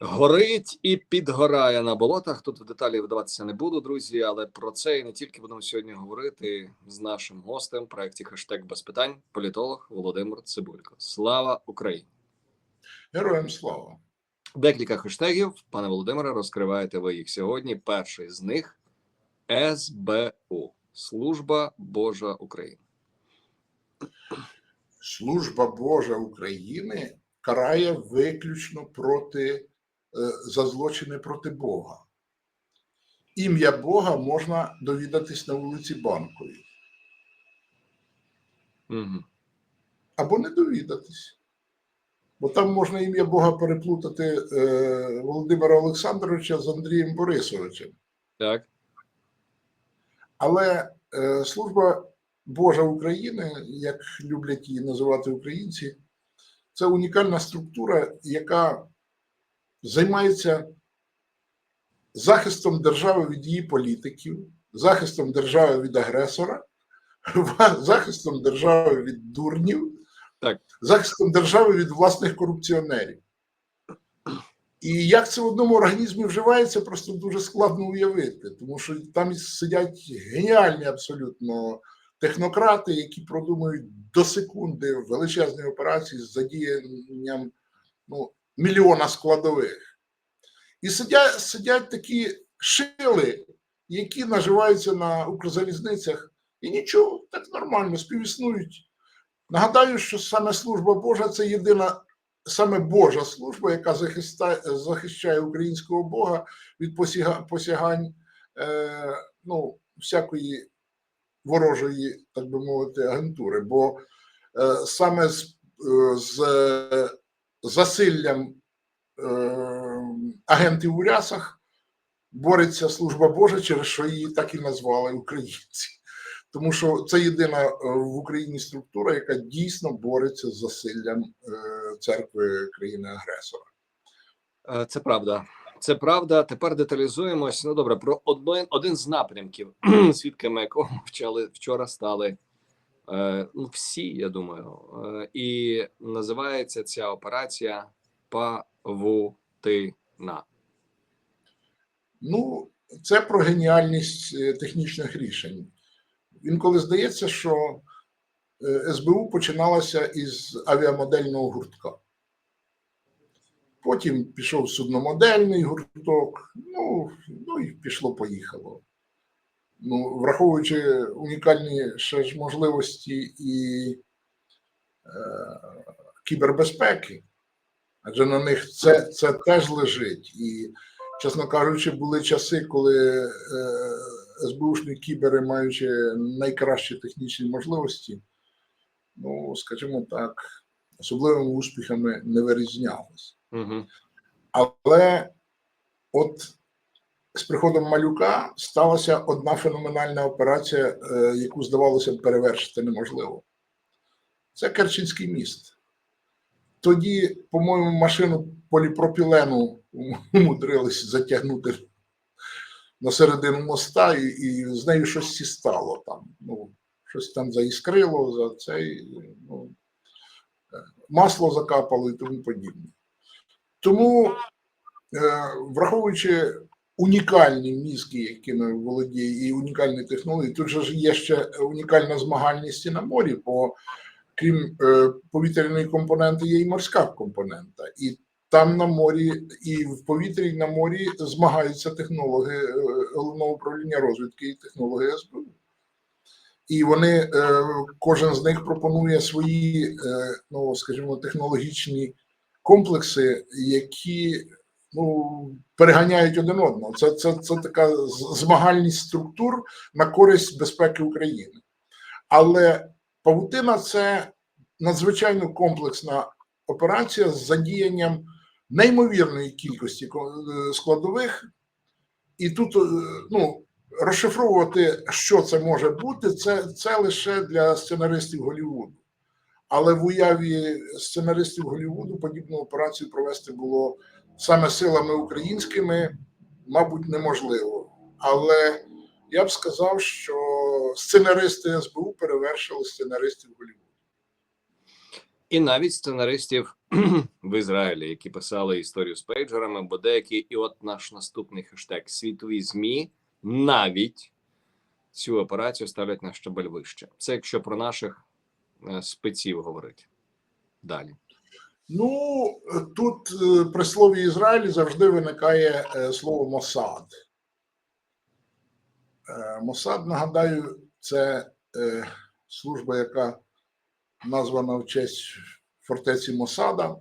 Горить і підгорає на болотах. Тут в деталі вдаватися не буду, друзі, але про це і не тільки будемо сьогодні говорити з нашим гостем в проєкті хештег без питань, політолог Володимир Цибулько. Слава Україні! Героям слава! Декілька хештегів, пане Володимире, розкриваєте ви їх сьогодні. Перший з них СБУ Служба Божа України. Служба Божа України карає виключно проти за злочини проти Бога. Ім'я Бога можна довідатись на вулиці Банковій Угу. або не довідатись. Бо там можна ім'я Бога переплутати е, Володимира Олександровича з Андрієм Борисовичем. Так. Але е, служба Божа України, як люблять її називати українці, це унікальна структура, яка займається захистом держави від її політиків, захистом держави від агресора, захистом держави від дурнів, Так. захистом держави від власних корупціонерів. І як це в одному організмі вживається, просто дуже складно уявити, тому що там сидять геніальні абсолютно технократи, які продумують до секунди величезні операції з задіянням ну, мільйона складових. І сидять, сидять такі шили, які наживаються на укрзалізницях, і нічого, так нормально, співіснують. Нагадаю, що саме служба Божа це єдина саме Божа служба, яка захистає, захищає українського Бога від посяга, посягань е, ну, всякої ворожої, так би мовити, агентури. Бо е, саме з, е, з е, засиллям е, агентів у рясах бореться служба Божа, через що її так і назвали українці. Тому що це єдина е, в Україні структура, яка дійсно бореться з засиллям е, церкви країни-агресора. Це правда. Це правда. Тепер деталізуємось. Ну добре, про один, один з напрямків, свідками якого вчали вчора стали ну, всі, я думаю. Е, і називається ця операція Павутина. Ну, це про геніальність е, технічних рішень. Інколи здається, що е, СБУ починалася із авіамодельного гуртка. Потім пішов судномодельний гурток, ну, ну і пішло-поїхало. Ну, враховуючи унікальні ще ж можливості і е, кібербезпеки, адже на них це, це теж лежить. І, чесно кажучи, були часи, коли е, СБУшні кібери, маючи найкращі технічні можливості, ну, скажімо так, особливими успіхами не вирізнялись. Угу. Але от з приходом малюка сталася одна феноменальна операція, е, яку здавалося б перевершити неможливо. Це Керченський міст. Тоді, по-моєму, машину поліпропілену умудрились затягнути на середину моста, і, і з нею щось сі стало там. Ну, щось там заіскрило, за цей, ну, е, масло закапало і тому подібне. Тому, е, враховуючи унікальні мізки, якими володіє, і унікальні технології, тут же є ще унікальна змагальність на морі, бо крім е, повітряної компоненти, є і морська компонента. І там на морі, і в повітрі, і на морі змагаються технологи е, головного управління розвідки і технологи СБУ. І вони, е, кожен з них пропонує свої, ну скажімо, технологічні комплекси, які ну, переганяють один одного. Це, це, це така змагальність структур на користь безпеки України. Але павутина це надзвичайно комплексна операція з задіянням неймовірної кількості е, складових. І тут е, ну, розшифровувати, що це може бути, це, це лише для сценаристів Голлівуду. Але в уяві сценаристів Голлівуду подібну операцію провести було саме силами українськими, мабуть, неможливо. Але я б сказав, що сценаристи СБУ перевершили сценаристів Голлівуду. і навіть сценаристів в Ізраїлі, які писали історію з пейджерами, бо деякі, і от наш наступний хештег світові змі навіть цю операцію ставлять на щабель вище. Це якщо про наших е, спеців говорити. Далі. Ну, тут е, при слові Ізраїль завжди виникає е, слово Мосад. Е, Мосад, нагадаю, це служба, яка названа в честь фортеці Мосада.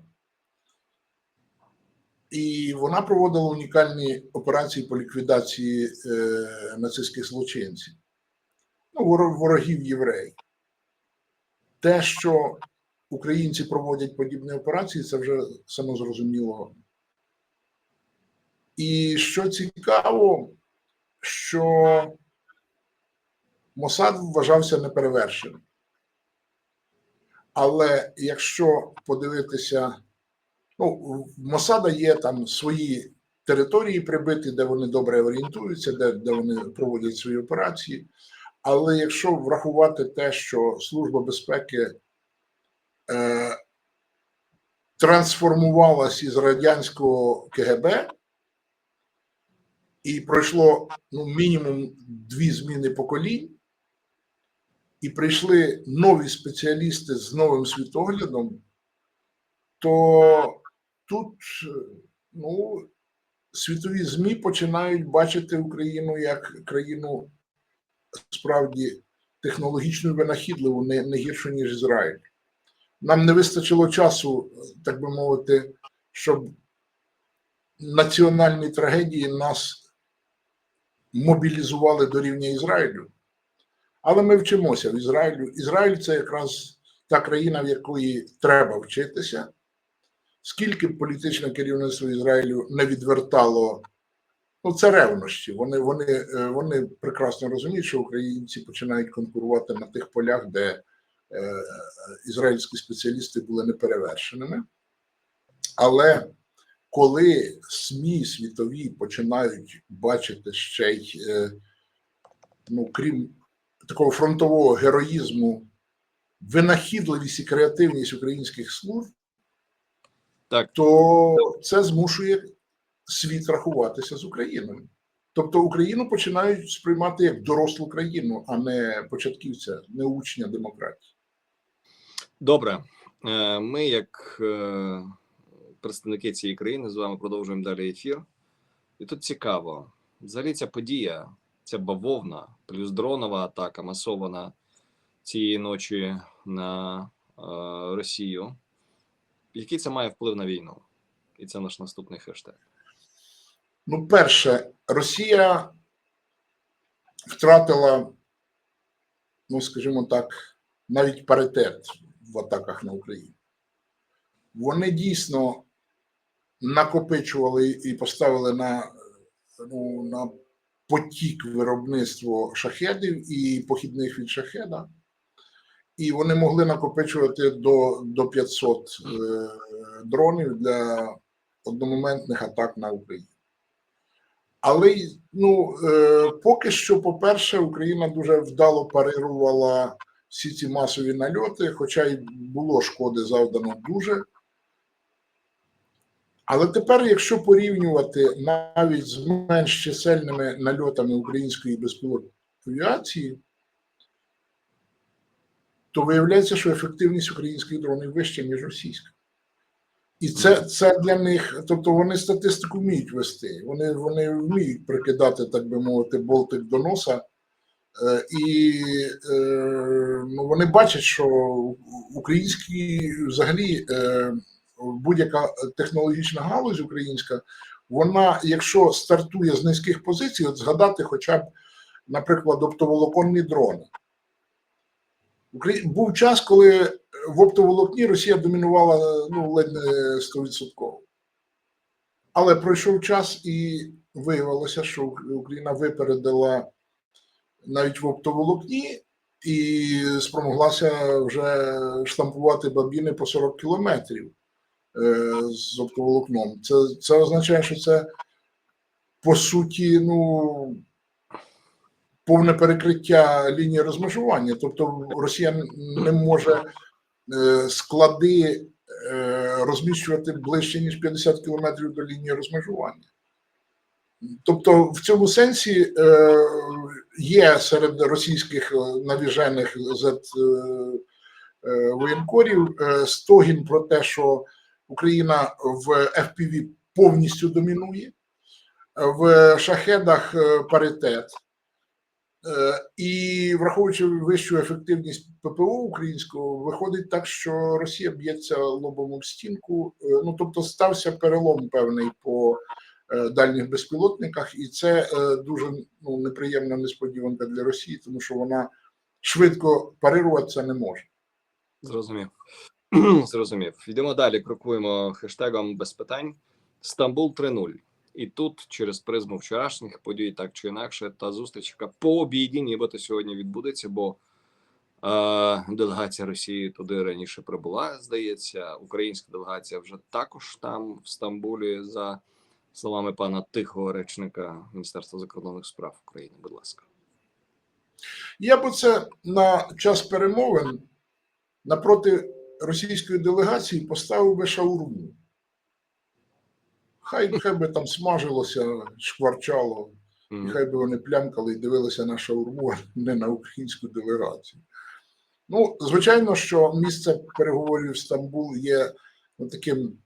І вона проводила унікальні операції по ліквідації нацистських злочинців, ну, ворогів євреїв. Те, що українці проводять подібні операції, це вже самозрозуміло. І що цікаво, що Мосад вважався неперевершеним. Але якщо подивитися, ну, в Мосада є там свої території прибиті, де вони добре орієнтуються, де, де вони проводять свої операції. Але якщо врахувати те, що Служба безпеки е, трансформувалась із радянського КГБ, і пройшло ну, мінімум дві зміни поколінь, і прийшли нові спеціалісти з новим світоглядом, то тут ну, світові ЗМІ починають бачити Україну як країну справді технологічно винахідливу, не, не гіршу, ніж Ізраїль. Нам не вистачило часу, так би мовити, щоб національні трагедії нас мобілізували до рівня Ізраїлю. Але ми вчимося в Ізраїлю. Ізраїль це якраз та країна, в якої треба вчитися. Скільки політичне керівництво Ізраїлю не відвертало, ну це ревнощі. Вони, вони, е, вони прекрасно розуміють, що українці починають конкурувати на тих полях, де ізраїльські спеціалісти були неперевершеними. Але коли СМІ світові починають бачити ще й, е, ну, крім такого фронтового героїзму, винахідливість і креативність українських служб, Так. то це змушує світ рахуватися з Україною. Тобто Україну починають сприймати як дорослу країну, а не початківця, не учня демократії. Добре, Е, ми, як е, представники цієї країни, з вами продовжуємо далі ефір. І тут цікаво, взагалі ця подія, ця бавовна, плюс дронова атака масована цієї ночі на е, Росію. Який це має вплив на війну? І це наш наступний хештег. Ну, перше, Росія втратила, ну скажімо так, навіть паритет в атаках на Україну. Вони дійсно накопичували і поставили на, ну, на потік виробництво шахедів і похідних від шахеда. І вони могли накопичувати до, до 500 е, дронів для одномоментних атак на Україну. Але ну, е, поки що, по-перше, Україна дуже вдало парирувала всі ці масові нальоти, хоча й було шкоди завдано дуже. Але тепер, якщо порівнювати навіть з менш чисельними нальотами української безпілотної авіації, то виявляється, що ефективність українських дронів вища, ніж російська. І це, це для них, тобто вони статистику вміють вести, вони, вони вміють прикидати, так би мовити, болтик до носа. Е, І е, ну, вони бачать, що українські взагалі е, будь-яка технологічна галузь українська, вона, якщо стартує з низьких позицій, от згадати хоча б, наприклад, оптоволоконні дрони. Був час, коли в оптоволокні Росія домінувала ну, ледь не 100%. Але пройшов час і виявилося, що Україна випередила навіть в оптоволокні і спромоглася вже штампувати бабіни по 40 кілометрів е, з оптоволокном. Це, це означає, що це по суті, ну. Повне перекриття лінії розмежування, тобто Росія не може е, склади е, розміщувати ближче ніж 50 кілометрів до лінії розмежування. Тобто, в цьому сенсі є серед російських е, навіжених е, е, воєнкорів стогін про те, що Україна в FPV повністю домінує, в шахедах паритет. І враховуючи вищу ефективність ППО українського, виходить так, що Росія б'ється лобом об стінку. Ну тобто стався перелом певний по дальніх безпілотниках, і це е, дуже ну, неприємна несподіванка для Росії, тому що вона швидко парируватися не може. Зрозумів. Зрозумів. Йдемо далі. Крокуємо хештегом без питань. Стамбул 3.0. І тут через призму вчорашніх подій, так чи інакше, та зустріч, яка по обіді, нібито сьогодні відбудеться, бо е, делегація Росії туди раніше прибула, здається. Українська делегація вже також там, в Стамбулі, за словами пана тихого речника Міністерства закордонних справ України. Будь ласка. Я би це на час перемовин напроти російської делегації поставив би шаурму. Хай, хай би там смажилося, шкварчало, і хай би вони плямкали і дивилися на шаурму, а не на українську делегацію. Ну, звичайно, що місце переговорів в Стамбул є ну, таким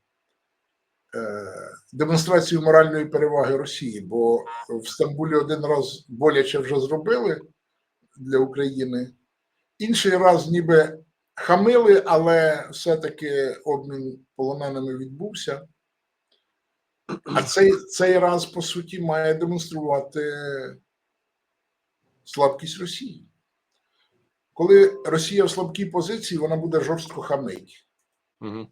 е, демонстрацією моральної переваги Росії, бо в Стамбулі один раз боляче вже зробили для України, інший раз ніби хамили, але все-таки обмін полоненими відбувся. А цей, цей раз, по суті, має демонструвати слабкість Росії. Коли Росія в слабкій позиції, вона буде жорстко хамить. Мгм.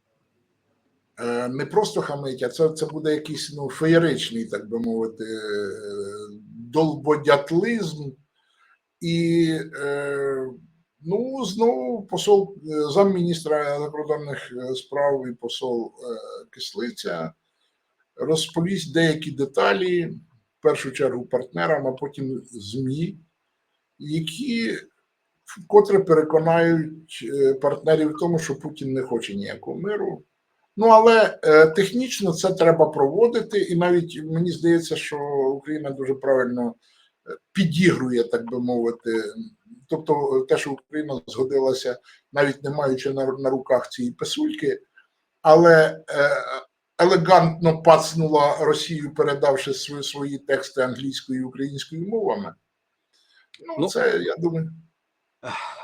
Е, Не просто хамить, а це, це буде якийсь ну, феєричний, так би мовити, е, долбодятлизм. І е, ну, знову посол, замміністра закордонних справ і посол Кислиця розповість деякі деталі, в першу чергу партнерам, а потім ЗМІ, які вкотре переконають партнерів в тому, що Путін не хоче ніякого миру. Ну, але е, технічно це треба проводити, і навіть мені здається, що Україна дуже правильно е, підігрує, так би мовити. Тобто, те, що Україна згодилася, навіть не маючи на, на руках цієї писульки, але е, елегантно пацнула Росію, передавши свої, свої тексти англійською і українською мовами. Ну, Ну, це я думаю.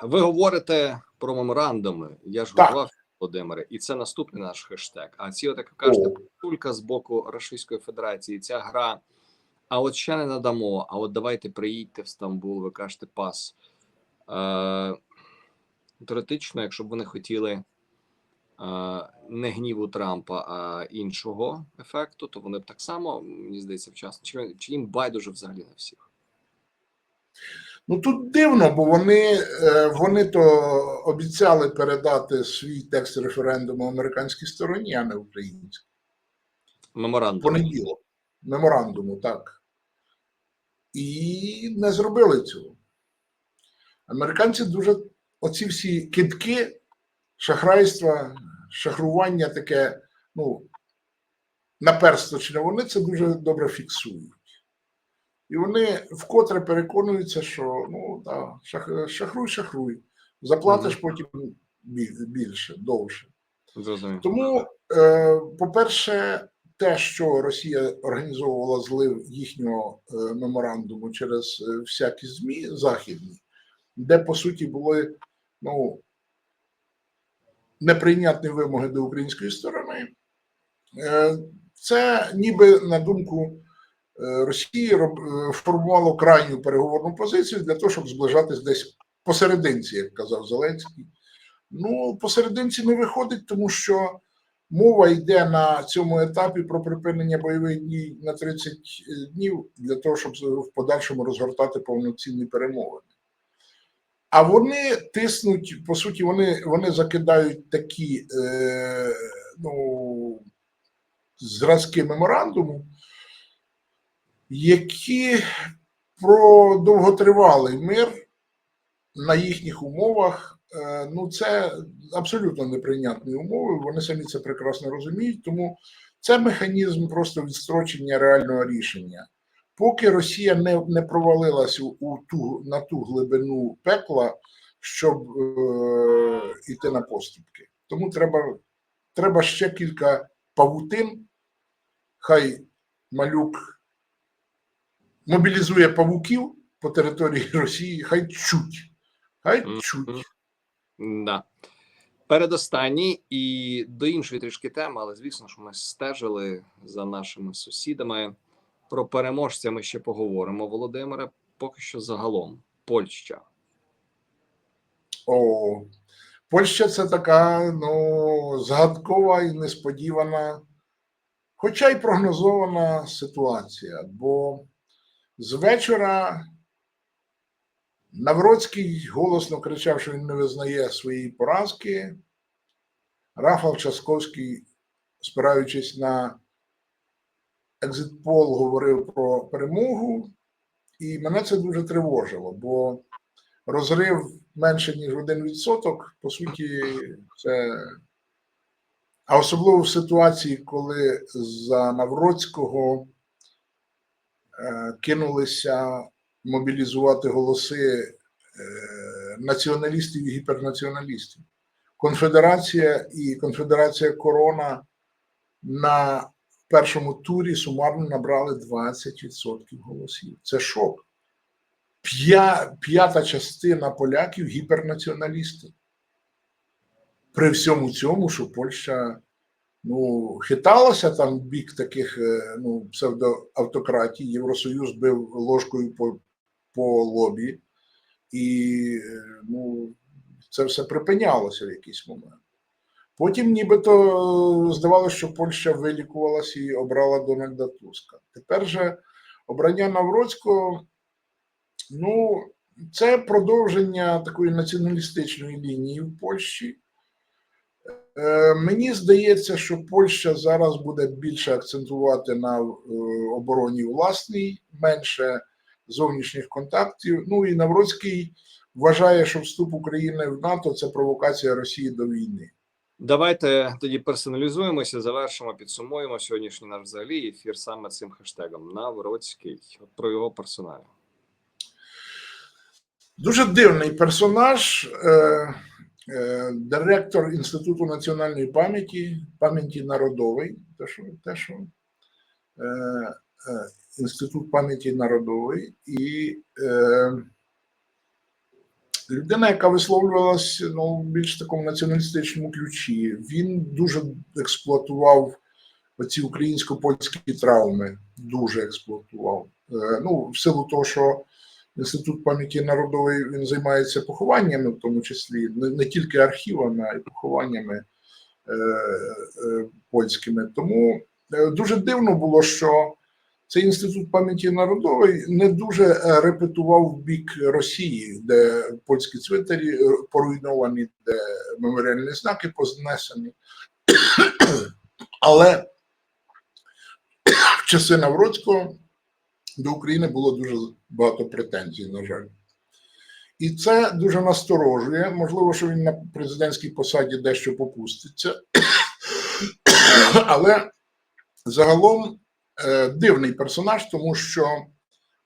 Ви говорите про меморандуми. Я ж Так. готував Володимире, і це наступний наш хештег. А ці, от як кажете, О. пулька з боку Російської Федерації, ця гра. А от ще не надамо. А от давайте приїдьте в Стамбул, ви кажете пас. Е, теоретично, якщо б вони хотіли е, не гніву Трампа, а іншого ефекту, то вони б так само, мені здається, вчасно. Чи, чи їм байдуже взагалі на всіх? Ну тут дивно, бо вони, е, вони то обіцяли передати свій текст референдуму американській стороні, а не українській. Меморандум. Понеділок. Меморандуму, так. І не зробили цього. Американці дуже оці всі кидки, шахрайства, шахрування таке, ну, наперсточне, вони це дуже добре фіксують. І вони вкотре переконуються, що ну, да, шах, шахруй, шахруй. Заплатиш потім більше, довше. Зрозумів. Тому, е, по-перше, те, що Росія організовувала злив їхнього е, меморандуму через е, всякі ЗМІ західні, де по суті були ну, неприйнятні вимоги до української сторони, е, це ніби на думку Росії роб- е, формувало крайню переговорну позицію для того, щоб зближатись десь посерединці, як казав Зеленський. Ну, посерединці не виходить, тому що мова йде на цьому етапі про припинення бойових дій на 30 днів для того, щоб в подальшому розгортати повноцінні перемовини. А вони тиснуть, по суті, вони, вони закидають такі е, ну, зразки меморандуму, які про довготривалий мир на їхніх умовах е, ну це абсолютно неприйнятні умови. Вони самі це прекрасно розуміють. Тому це механізм просто відстрочення реального рішення. Поки Росія не, не провалилась у, ту на ту глибину пекла, щоб е, йти на поступки. Тому треба, треба ще кілька павутин. Хай малюк мобілізує павуків по території Росії, хай чуть. Хай чуть. Да. Передостанній і до іншої трішки теми, але звісно ж, ми стежили за нашими сусідами. Про переможця ми ще поговоримо. Володимире, поки що загалом Польща. О, Польща це така ну, згадкова і несподівана, хоча й прогнозована ситуація. Бо з вечора Навроцький голосно кричав, що він не визнає своєї поразки. Рафал Часковський, спираючись на екзитпол, говорив про перемогу, і мене це дуже тривожило, бо розрив менше, ніж один відсоток, по суті, це. А особливо в ситуації, коли за Навроцького кинулися мобілізувати голоси е, націоналістів і гіпернаціоналістів. Конфедерація і Конфедерація Корона на першому турі сумарно набрали 20% голосів. Це шок. П'я- П'ята частина поляків гіпернаціоналісти. При всьому цьому, що Польща ну, хиталася там бік таких е, ну, псевдоавтократій, Євросоюз бив ложкою по, по лобі, і е, ну, це все припинялося в якийсь момент. Потім нібито здавалося, що Польща вилікувалася і обрала Дональда Туска. Тепер же обрання Навроцького, ну, це продовження такої націоналістичної лінії в Польщі. Е, Мені здається, що Польща зараз буде більше акцентувати на е, обороні власній, менше зовнішніх контактів. Ну і Навроцький вважає, що вступ України в НАТО це провокація Росії до війни. Давайте тоді персоналізуємося, завершимо, підсумуємо сьогоднішній наш взагалі ефір саме цим хештегом Навроцький. От про його персоналі. Дуже дивний персонаж, е, директор Інституту національної пам'яті, пам'яті народової, те, що, те, що е, е, Інститут пам'яті народової, і е, людина, яка висловлювалась ну, в більш такому націоналістичному ключі. Він дуже експлуатував оці українсько-польські травми, дуже експлуатував. Е, ну, в силу того, що Інститут пам'яті народової він займається похованнями, в тому числі не, не тільки архівами, а й похованнями е, е, польськими. Тому е, дуже дивно було, що цей інститут пам'яті народової не дуже е, репетував в бік Росії, де польські цвинтарі е, поруйновані, де меморіальні знаки познесені. Але в часи Навроцького до України було дуже багато претензій, на жаль. І це дуже насторожує. Можливо, що він на президентській посаді дещо попуститься. Але загалом е, дивний персонаж, тому що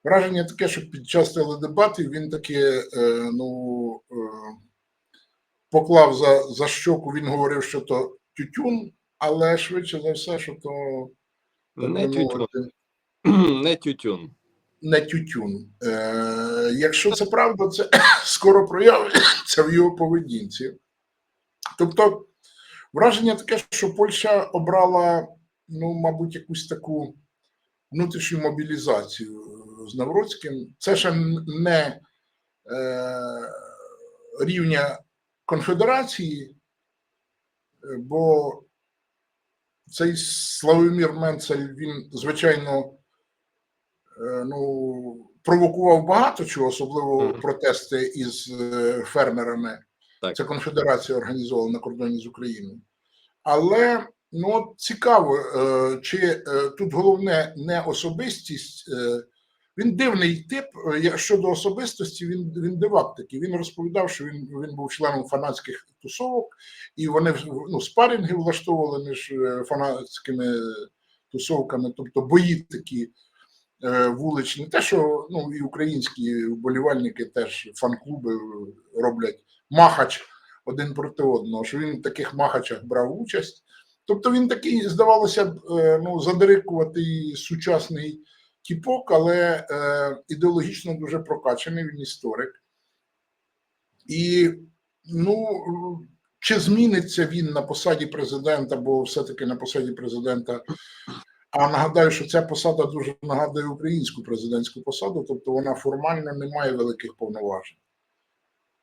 враження таке, що під час теледебатів він таки е, ну, е, поклав за, за щоку, він говорив, що то тютюн, але швидше за все, що то Не тютюн. Не тютюн. не тютюн. Е, якщо це правда, це скоро проявиться в його поведінці. Тобто, враження таке, що Польща обрала, ну, мабуть, якусь таку внутрішню мобілізацію з Навроцьким. Це ще не е, рівня конфедерації, бо цей Славомір Менцель, він, звичайно, ну, провокував багато чого, особливо Мгм. протести із е, фермерами. Так. Це конфедерація організована на кордоні з Україною. Але ну, цікаво, е, чи е, тут головне не особистість е, Він дивний тип. е, Щодо особистості, він, він дивак такий. Він розповідав, що він, він був членом фанатських тусовок, і вони ну, спарінги влаштовували між е, фанатськими тусовками, тобто бої такі е, вуличні. Те, що ну, і українські вболівальники теж фан-клуби роблять махач один проти одного, що він в таких махачах брав участь. Тобто він такий, здавалося е, ну, задирикуватий сучасний тіпок, але е, ідеологічно дуже прокачаний, він історик. І ну, чи зміниться він на посаді президента, бо все-таки на посаді президента. А нагадаю, що ця посада дуже нагадує українську президентську посаду, тобто вона формально не має великих повноважень.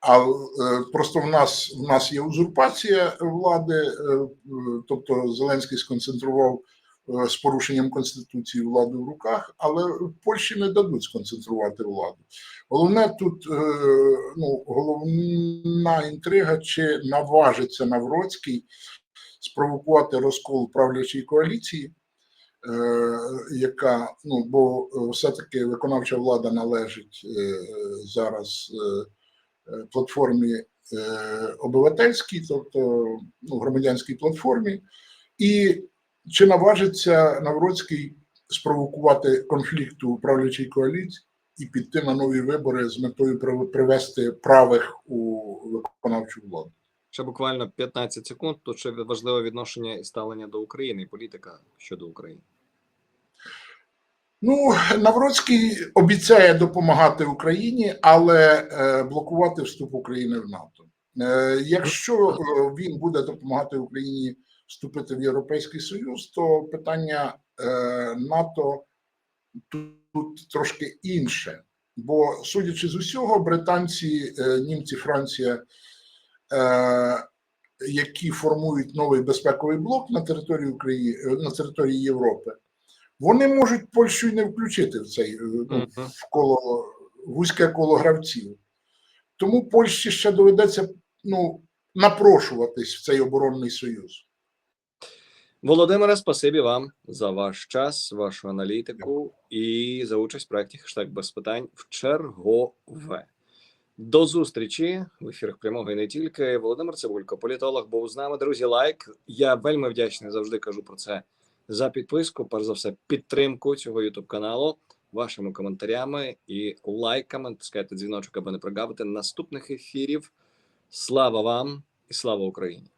А е, просто в нас в нас є узурпація влади, е, е, тобто Зеленський сконцентрував з порушенням конституції владу в руках, але в Польщі не дадуть сконцентрувати владу. Головне тут ну, головна інтрига, чи наважиться Навроцький спровокувати розкол правлячої коаліції, яка ну бо е, все-таки виконавча влада належить е, зараз. Е, е, платформі е, обивательській, тобто ну, громадянській платформі, і чи наважиться Навроцький спровокувати конфлікт у правлячій коаліції і піти на нові вибори з метою привести правих у виконавчу владу? Ще буквально 15 секунд. Тут ще важливе відношення і ставлення до України, і політика щодо України. Ну, Навроцький обіцяє допомагати Україні, але е, блокувати вступ України в НАТО. Е, якщо е, він буде допомагати Україні вступити в Європейський Союз, то питання НАТО тут, трошки інше. Бо, судячи з усього, британці, німці, Франція, які формують новий безпековий блок на території України, на території Європи, вони можуть Польщу й не включити в цей е, ну, в коло вузьке коло гравців. Тому Польщі ще доведеться ну, напрошуватись в цей оборонний союз. Володимире, спасибі вам за ваш час, вашу аналітику і за участь в проєкті хештег без питань в чергове. До зустрічі в ефірах прямого і не тільки. Володимир Цибулько, політолог, був з нами. Друзі, лайк. Я вельми вдячний, завжди кажу про це за підписку. Перш за все, підтримку цього ютуб каналу вашими коментарями і лайками. Тискайте дзвіночок, аби не прогавити наступних ефірів. Слава вам і слава Україні!